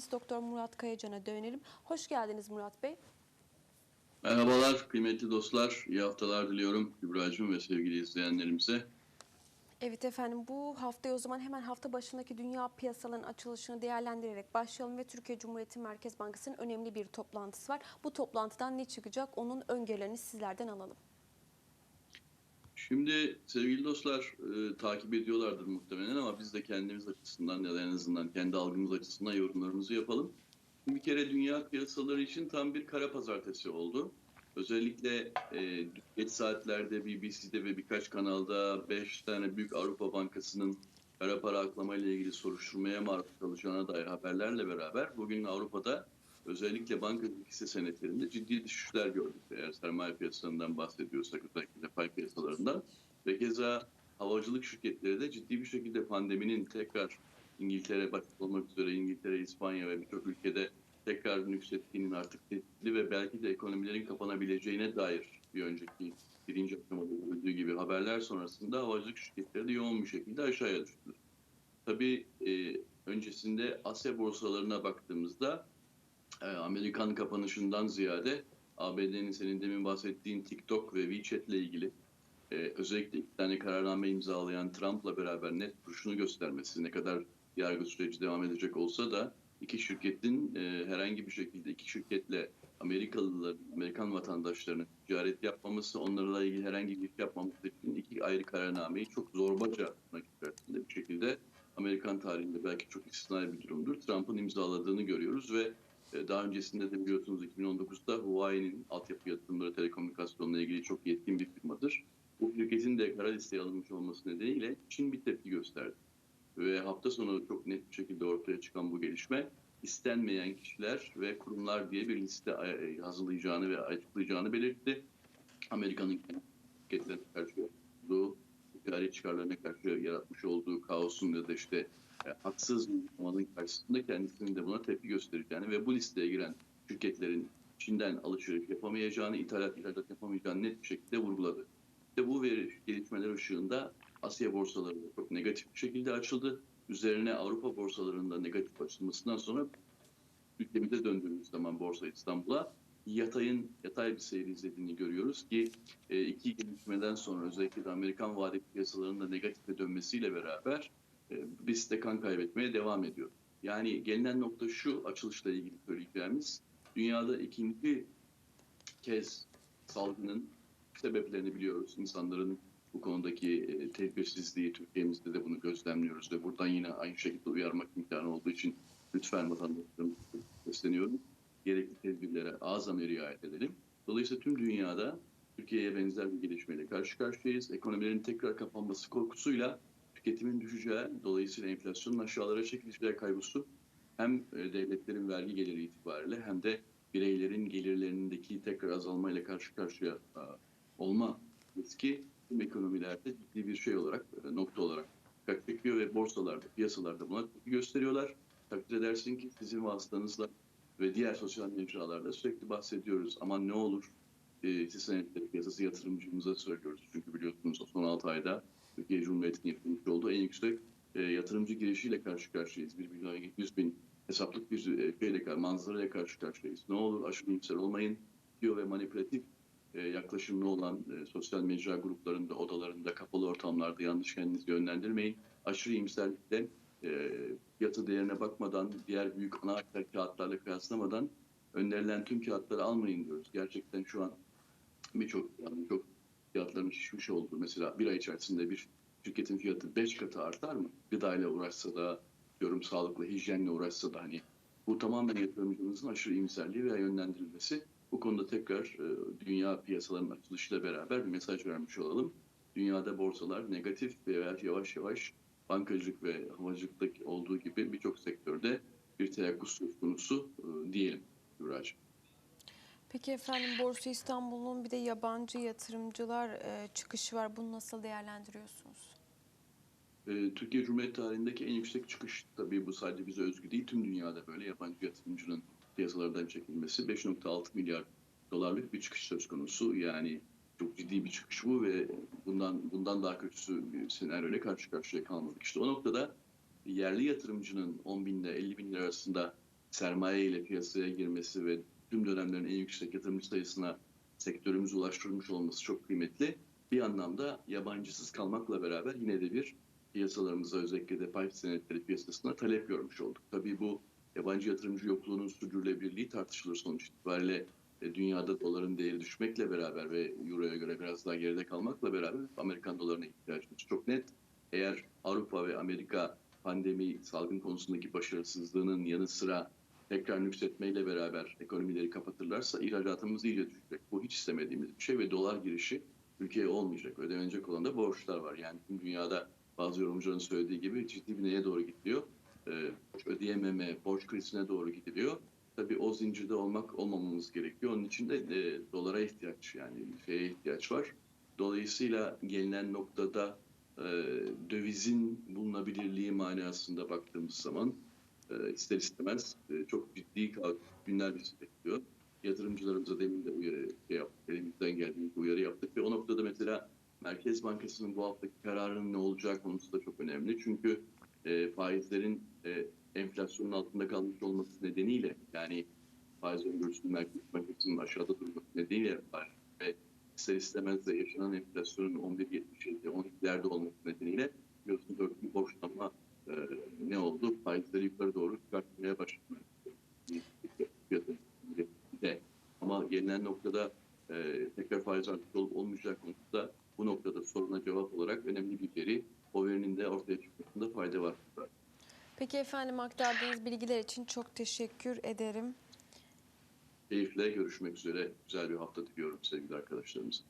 ekonomist Doktor Murat Kayacan'a dönelim. Hoş geldiniz Murat Bey. Merhabalar kıymetli dostlar. İyi haftalar diliyorum Kübra'cığım ve sevgili izleyenlerimize. Evet efendim bu haftaya o zaman hemen hafta başındaki dünya piyasalarının açılışını değerlendirerek başlayalım ve Türkiye Cumhuriyeti Merkez Bankası'nın önemli bir toplantısı var. Bu toplantıdan ne çıkacak onun öngörülerini sizlerden alalım. Şimdi sevgili dostlar e, takip ediyorlardır muhtemelen ama biz de kendimiz açısından ya da en azından kendi algımız açısından yorumlarımızı yapalım. Bir kere dünya piyasaları için tam bir kara pazartesi oldu. Özellikle e, geç saatlerde BBC'de ve birkaç kanalda 5 tane büyük Avrupa Bankası'nın kara para aklama ile ilgili soruşturmaya maruz kalacağına dair haberlerle beraber bugün Avrupa'da özellikle banka hisse senetlerinde ciddi düşüşler gördük. Eğer sermaye piyasalarından bahsediyorsak özellikle pay piyasalarından ve keza havacılık şirketleri de ciddi bir şekilde pandeminin tekrar İngiltere başta olmak üzere İngiltere, İspanya ve birçok ülkede tekrar nüksettiğinin artık tehditli ve belki de ekonomilerin kapanabileceğine dair bir önceki birinci aşamada görüldüğü gibi haberler sonrasında havacılık şirketleri de yoğun bir şekilde aşağıya düştü. Tabii e, öncesinde Asya borsalarına baktığımızda Amerikan kapanışından ziyade ABD'nin senin demin bahsettiğin TikTok ve WeChat ile ilgili e, özellikle iki tane kararname imzalayan Trump'la beraber net duruşunu göstermesi ne kadar yargı süreci devam edecek olsa da iki şirketin e, herhangi bir şekilde iki şirketle Amerikalılar, Amerikan vatandaşlarının ticaret yapmaması, onlarla ilgili herhangi bir iş yapmaması için iki ayrı kararnameyi çok zorbaca bir şekilde Amerikan tarihinde belki çok istisnai bir durumdur. Trump'ın imzaladığını görüyoruz ve e, daha öncesinde de biliyorsunuz 2019'da Huawei'nin altyapı yatırımları telekomünikasyonla ilgili çok yetkin bir firmadır. Bu şirketin de kara listeye alınmış olması nedeniyle Çin bir tepki gösterdi. Ve hafta sonu çok net bir şekilde ortaya çıkan bu gelişme istenmeyen kişiler ve kurumlar diye bir liste e, hazırlayacağını ve açıklayacağını belirtti. Amerika'nın şirketlerine karşı olduğu, ticari çıkarlarına karşı yaratmış olduğu kaosun ya da işte e, haksız uygulamanın karşısında kendisinin de buna tepki göstereceğini ve bu listeye giren şirketlerin Çin'den alışveriş yapamayacağını, ithalat ihracat yapamayacağını net bir şekilde vurguladı. İşte bu veri gelişmeler ışığında Asya borsaları çok negatif bir şekilde açıldı. Üzerine Avrupa borsalarında negatif açılmasından sonra ülkemize döndüğümüz zaman Borsa İstanbul'a yatayın yatay bir seyir izlediğini görüyoruz ki e, iki gelişmeden sonra özellikle de Amerikan vadeli piyasalarında negatife dönmesiyle beraber e, biz de kan kaybetmeye devam ediyor. Yani gelinen nokta şu açılışla ilgili söyleyeceğimiz dünyada ikinci kez salgının sebeplerini biliyoruz. İnsanların bu konudaki e, tedbirsizliği Türkiye'mizde de bunu gözlemliyoruz ve buradan yine aynı şekilde uyarmak imkanı olduğu için lütfen vatandaşlarımıza sesleniyorum. Gerekli tedbirlere azami riayet edelim. Dolayısıyla tüm dünyada Türkiye'ye benzer bir gelişmeyle karşı karşıyayız. Ekonomilerin tekrar kapanması korkusuyla tüketimin düşeceği, dolayısıyla enflasyonun aşağılara çekileceği kaygısı hem e, devletlerin vergi geliri itibariyle hem de bireylerin gelirlerindeki tekrar azalmayla karşı karşıya olma riski tüm ekonomilerde ciddi bir şey olarak, e, nokta olarak çekiyor ve borsalarda, piyasalarda buna gösteriyorlar. Takdir edersin ki sizin vasıtanızla ve diğer sosyal mecralarda sürekli bahsediyoruz. Aman ne olur e, senetleri piyasası yatırımcımıza söylüyoruz. Çünkü biliyorsunuz son 6 ayda Türkiye Cumhuriyeti'nin yapılmış olduğu en yüksek e, yatırımcı girişiyle karşı karşıyayız. 1 milyon 700 bin hesaplık bir e, şeyle, manzaraya karşı karşıyayız. Ne olur aşırı iyimser olmayın diyor ve manipülatif e, yaklaşımlı olan e, sosyal mecra gruplarında, odalarında, kapalı ortamlarda yanlış kendinizi yönlendirmeyin. Aşırı iyimserlikle e, fiyatı değerine bakmadan, diğer büyük ana aktar kağıtlarla kıyaslamadan önerilen tüm kağıtları almayın diyoruz. Gerçekten şu an birçok yani çok fiyatların şişmiş olduğu mesela bir ay içerisinde bir şirketin fiyatı 5 katı artar mı? Gıdayla uğraşsa da, diyorum sağlıkla, hijyenle uğraşsa da hani bu tamamen yatırımcımızın aşırı iyimserliği veya yönlendirilmesi. Bu konuda tekrar e, dünya piyasalarının açılışıyla beraber bir mesaj vermiş olalım. Dünyada borsalar negatif veya yavaş yavaş bankacılık ve havacılıktaki olduğu gibi birçok sektörde bir teyakkuz söz konusu e, diyelim Gübra'cığım. Peki efendim Borsa İstanbul'un bir de yabancı yatırımcılar e, çıkışı var. Bunu nasıl değerlendiriyorsunuz? E, Türkiye Cumhuriyeti tarihindeki en yüksek çıkış tabii bu sadece bize özgü değil tüm dünyada böyle yabancı yatırımcının piyasalardan çekilmesi 5.6 milyar dolarlık bir çıkış söz konusu yani çok ciddi bir çıkış bu ve bundan bundan daha kötüsü bir senaryoyla karşı karşıya kalmadık. İşte o noktada yerli yatırımcının 10 bin ile 50 bin lira arasında sermaye ile piyasaya girmesi ve tüm dönemlerin en yüksek yatırımcı sayısına sektörümüzü ulaştırmış olması çok kıymetli. Bir anlamda yabancısız kalmakla beraber yine de bir piyasalarımıza özellikle de pay senetleri piyasasına talep görmüş olduk. Tabii bu yabancı yatırımcı yokluğunun sürdürülebilirliği tartışılır sonuç itibariyle dünyada doların değeri düşmekle beraber ve euroya göre biraz daha geride kalmakla beraber Amerikan dolarına ihtiyacımız çok net. Eğer Avrupa ve Amerika pandemi salgın konusundaki başarısızlığının yanı sıra tekrar nüksetmeyle beraber ekonomileri kapatırlarsa ihracatımız iyice düşecek. Bu hiç istemediğimiz bir şey ve dolar girişi ülkeye olmayacak. Ödenecek olan da borçlar var. Yani tüm dünyada bazı yorumcuların söylediği gibi ciddi bir neye doğru gidiyor? Ee, ödeyememe, borç krizine doğru gidiliyor. Tabii o zincirde olmak olmamamız gerekiyor. Onun için de e, dolara ihtiyaç yani şeye ihtiyaç var. Dolayısıyla gelinen noktada e, dövizin bulunabilirliği manasında baktığımız zaman e, ister istemez e, çok ciddi günler bizi bekliyor. Yatırımcılarımıza demin de uyarı şey yaptık, elimizden geldiğince uyarı yaptık ve o noktada mesela Merkez Bankası'nın bu haftaki kararının ne olacağı konusu da çok önemli. Çünkü e, faizlerin e, enflasyonun altında kalmış olması nedeniyle yani faiz öngörüsünün Merkez Bankası'nın aşağıda durması nedeniyle var ve ister istemez de yaşanan enflasyonun 11.77, 12'lerde olması nedeniyle biliyorsunuz dörtlü borçlanma e, ne oldu? Faizleri yukarı doğru çıkartmaya başladı. De. Ama gelinen noktada e, tekrar faiz artışı olup olmayacak konusunda bu noktada soruna cevap olarak önemli bir veri. O verinin de ortaya çıkmasında fayda var. Peki efendim aktardığınız bilgiler için çok teşekkür ederim. Keyifle görüşmek üzere. Güzel bir hafta diliyorum sevgili arkadaşlarımız.